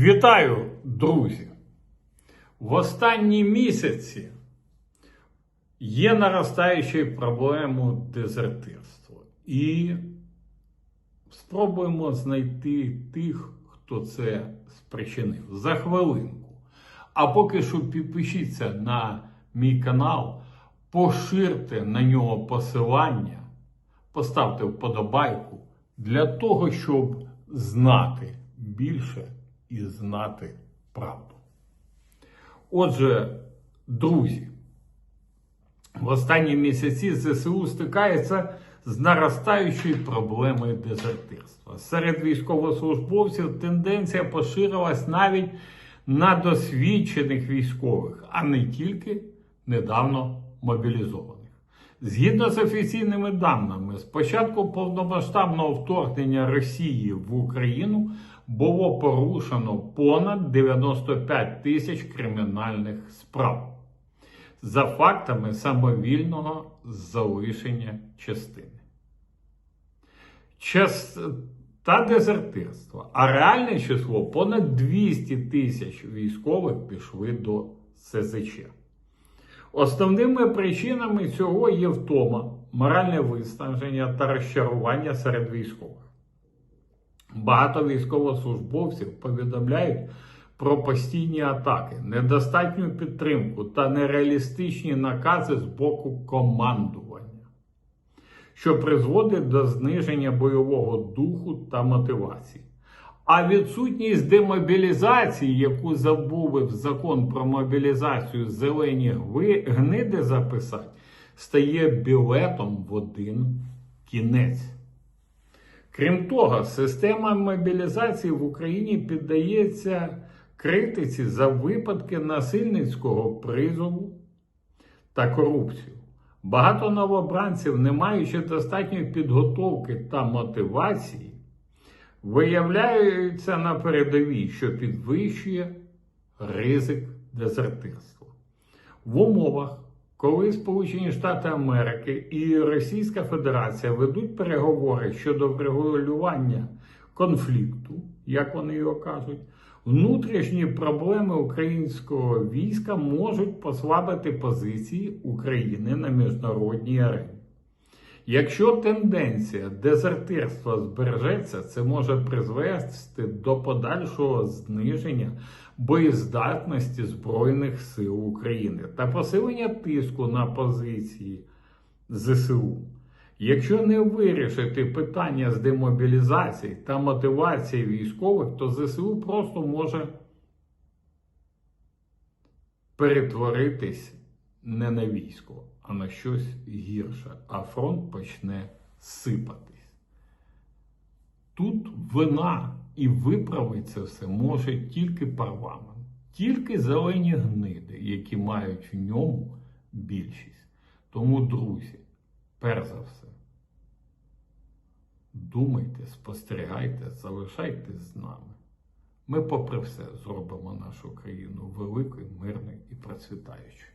Вітаю, друзі! В останні місяці є наростаючою проблемою дезертирства. І спробуємо знайти тих, хто це спричинив. За хвилинку. А поки що підпишіться на мій канал, поширте на нього посилання, поставте вподобайку для того, щоб знати більше і знати правду. Отже, друзі, в останні місяці ЗСУ стикається з наростаючою проблемою дезертирства. Серед військовослужбовців тенденція поширилась навіть на досвідчених військових, а не тільки недавно мобілізованих. Згідно з офіційними даними, з початку повномасштабного вторгнення Росії в Україну було порушено понад 95 тисяч кримінальних справ за фактами самовільного залишення частини. Час та дезертирства, а реальне число понад 200 тисяч військових пішли до СЗЧ. Основними причинами цього є втома, моральне виснаження та розчарування серед військових. Багато військовослужбовців повідомляють про постійні атаки, недостатню підтримку та нереалістичні накази з боку командування, що призводить до зниження бойового духу та мотивації. А відсутність демобілізації, яку забув закон про мобілізацію зелені гниди записати, стає білетом в один кінець. Крім того, система мобілізації в Україні піддається критиці за випадки насильницького призову та корупцію. Багато новобранців, не маючи достатньої підготовки та мотивації, виявляються на передовій, що підвищує ризик дезертирства. В умовах, коли Сполучені Штати Америки і Російська Федерація ведуть переговори щодо врегулювання конфлікту, як вони його кажуть, внутрішні проблеми українського війська можуть послабити позиції України на міжнародній арені. Якщо тенденція дезертирства збережеться, це може призвести до подальшого зниження боєздатності Збройних сил України та посилення тиску на позиції ЗСУ. Якщо не вирішити питання з демобілізації та мотивації військових, то ЗСУ просто може перетворитись не на військо, а на щось гірше, а фронт почне сипатись. Тут вина і виправить це все може тільки парламент, тільки зелені гниди, які мають в ньому більшість. Тому, друзі, перш за все, думайте, спостерігайте, залишайтесь з нами. Ми, попри все, зробимо нашу країну великою, мирною і процвітаючою.